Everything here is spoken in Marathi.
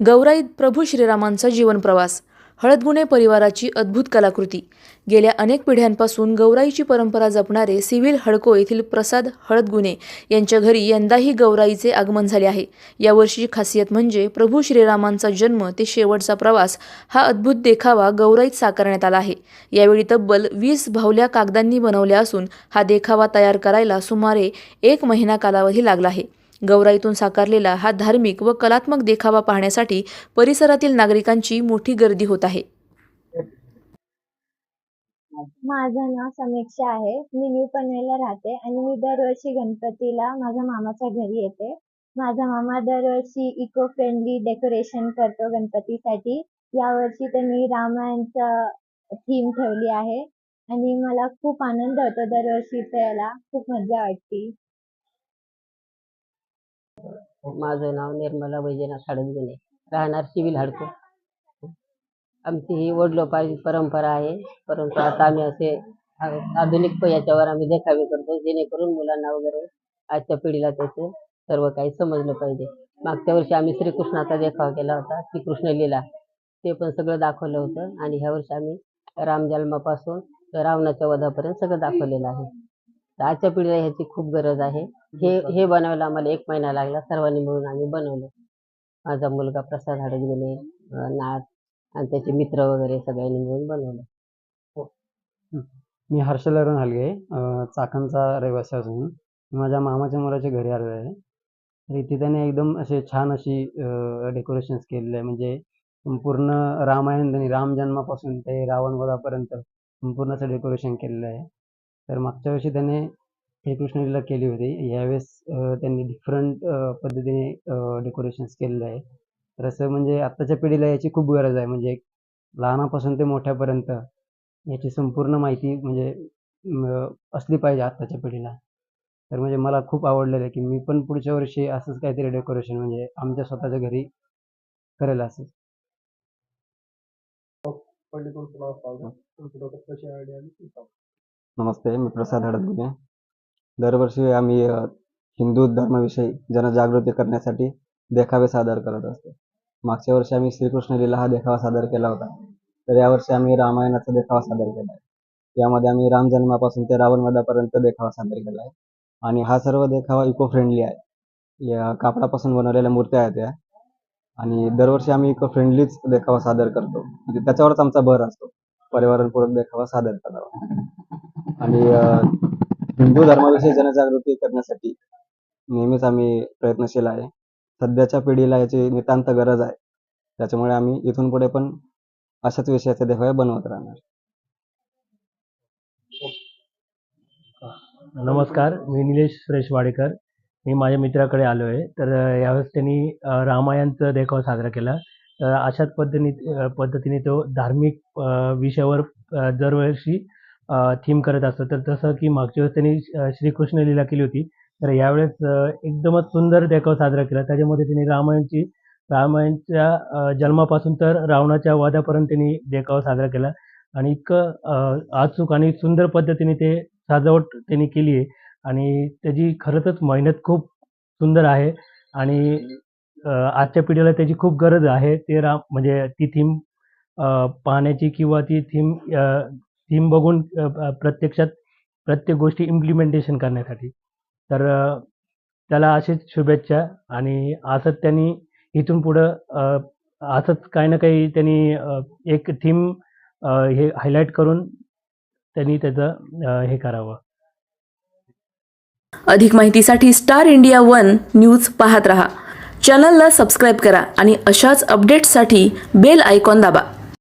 गौराईत प्रभू श्रीरामांचा जीवनप्रवास हळदगुणे परिवाराची अद्भुत कलाकृती. गेल्या अनेक पिढ्यांपासून गौराईची परंपरा जपणारे सिव्हिल हडको येथील प्रसाद हळदगुणे यांच्या घरी यंदाही गौराईचे आगमन झाले आहे. यावर्षीची खासियत म्हणजे प्रभू श्रीरामांचा जन्म ते शेवटचा प्रवास हा अद्भुत देखावा गौराईत साकारण्यात आला आहे. यावेळी तब्बल वीस भावल्या कागदांनी बनवल्या असून हा देखावा तयार करायला सुमारे एक महिना कालावधी लागला आहे. गौराईतून साकारलेला हा धार्मिक व कलात्मक देखावा पाहण्यासाठी परिसरातील नागरिकांची मोठी गर्दी होत आहे. माझं नाव समीक्षा आहे. मी न्यू पनवेलला राहते आणि मी दरवर्षी गणपतीला माझ्या मामाच्या घरी येते. माझा मामा दरवर्षी इको फ्रेंडली डेकोरेशन करतो गणपतीसाठी. यावर्षी त्यांनी रामायणचं थीम ठेवली आहे. आणि मला खूप आनंद होतो दरवर्षी त्याला खूप मजा वाटते. माझं नाव निर्मला वैजनाथ साडंगुणे राहणार सिव्हिल हडको आमची ही वडलोपाची परंपरा आहे. परंतु आता आम्ही असे आधुनिक प- याच्यावर आम्ही देखावे करतो जेणेकरून मुलांना वगैरे आजच्या पिढीला त्याचं सर्व काही समजलं पाहिजे. मागच्या वर्षी आम्ही श्रीकृष्णाचा देखावा केला होता श्रीकृष्ण लीला. ते पण सगळं दाखवलं होतं आणि ह्या वर्षी आम्ही राम जन्मापासून रावणाच्या वधापर्यंत सगळं दाखवलेलं आहे. आजच्या पिढीला ह्याची खूप गरज आहे. हे हे बनवायला आम्हाला एक महिना लागला. सर्वांनी मिळून आम्ही बनवलं. माझा मुलगा प्रसाद हडजगुणे अं, नाथ आणि त्याचे मित्र वगैरे सगळ्यांनी मिळून बनवलं. मी हर्षलरण हलगे अं, चाकणचा रहिवासी असून मी माझ्या मामाच्या मुलाच्या घरी आलेलो आहे तर इथे त्याने एकदम असे छान अशी डेकोरेशन्स केलेले. आहे म्हणजे संपूर्ण रामायण त्यांनी राम जन्मापासून ते रावण वधापर्यंत संपूर्ण असं डेकोरेशन केलेलं आहे. तर मागच्या वर्षी त्याने श्रीकृष्णलीला केली होती. यावेळेस त्यांनी डिफरंट पद्धतीने डेकोरेशन्स केलेलं आहे तर असं म्हणजे आत्ताच्या पिढीला याची खूप गरज आहे. म्हणजे लहानापासून ते मोठ्यापर्यंत याची संपूर्ण माहिती म्हणजे असली पाहिजे आत्ताच्या पिढीला. तर म्हणजे मला खूप आवडलेलं आहे की मी पण पुढच्या वर्षी असंच काहीतरी डेकोरेशन म्हणजे आमच्या स्वतःच्या घरी करेल असं. नमस्ते मी प्रसाद हडदगुने दरवर्षी आम्ही हिंदू धर्माविषयी जनजागृती करण्यासाठी देखावे सादर करत असतो. मागच्या वर्षी आम्ही श्रीकृष्ण लीला हा देखावा सादर केला होता. तर यावर्षी आम्ही रामायणाचा देखावा सादर केला आहे. यामध्ये आम्ही राम जन्मापासून ते रावण वधापर्यंत देखावा सादर केला आहे. आणि हा सर्व देखावा इको फ्रेंडली आहे. या कापडापासून बनवलेल्या मूर्त्या आहेत या. आणि दरवर्षी आम्ही इको फ्रेंडलीच देखावा सादर करतो. म्हणजे त्याच्यावरच आमचा भर असतो. पर्यावरणपूरक देखावा सादर करावा. आणि हिंदू धर्माविषयी जनजागृती करण्यासाठी नेहमीच आम्ही प्रयत्नशील आहे. सध्याच्या पिढीला याची नितांत गरज आहे. त्याच्यामुळे आम्ही इथून पुढे पण अशाच विषयाचे देखावे बनवत राहणार. नमस्कार. मी निलेश सुरेश वाडेकर. मी माझ्या मित्राकडे आलो आहे तर यावेळेस त्यांनी रामायणचा देखावा साजरा केला. तर अशाच पद्धतीने पद्धतीने तो धार्मिक विषयावर दरवर्षी थीम करत असतो तर तसं की मागच्या वेळेस त्यांनी श्रीकृष्ण लीला केली होती. तर यावेळेस एकदमच सुंदर देखाव साजरा केला. त्याच्यामध्ये त्यांनी रामायणची रामायणच्या जन्मापासून तर रावणाच्या वादापर्यंत त्यांनी देखावा साजरा केला. आणि इतकं अचूक आणि सुंदर पद्धतीने ते सजावट त्यांनी केली आहे. आणि त्याची खरंच मेहनत खूप सुंदर आहे. आणि आजच्या पिढीला त्याची खूप गरज आहे. ते राम म्हणजे ती थीम पाहण्याची किंवा ती थीम थीम बघून प्रत्यक्षात प्रत्येक गोष्टी इम्प्लिमेंटेशन करण्यासाठी. तर त्याला अशीच शुभेच्छा आणि असंच त्यांनी इथून पुढं असंच काही ना काही त्यांनी एक थीम हे हायलाईट करून त्यांनी त्याचं हे करावं. अधिक माहितीसाठी स्टार इंडिया वन न्यूज पाहत रहा. चॅनलला सबस्क्राईब करा आणि अशाच अपडेट्ससाठी बेल आयकॉन दाबा.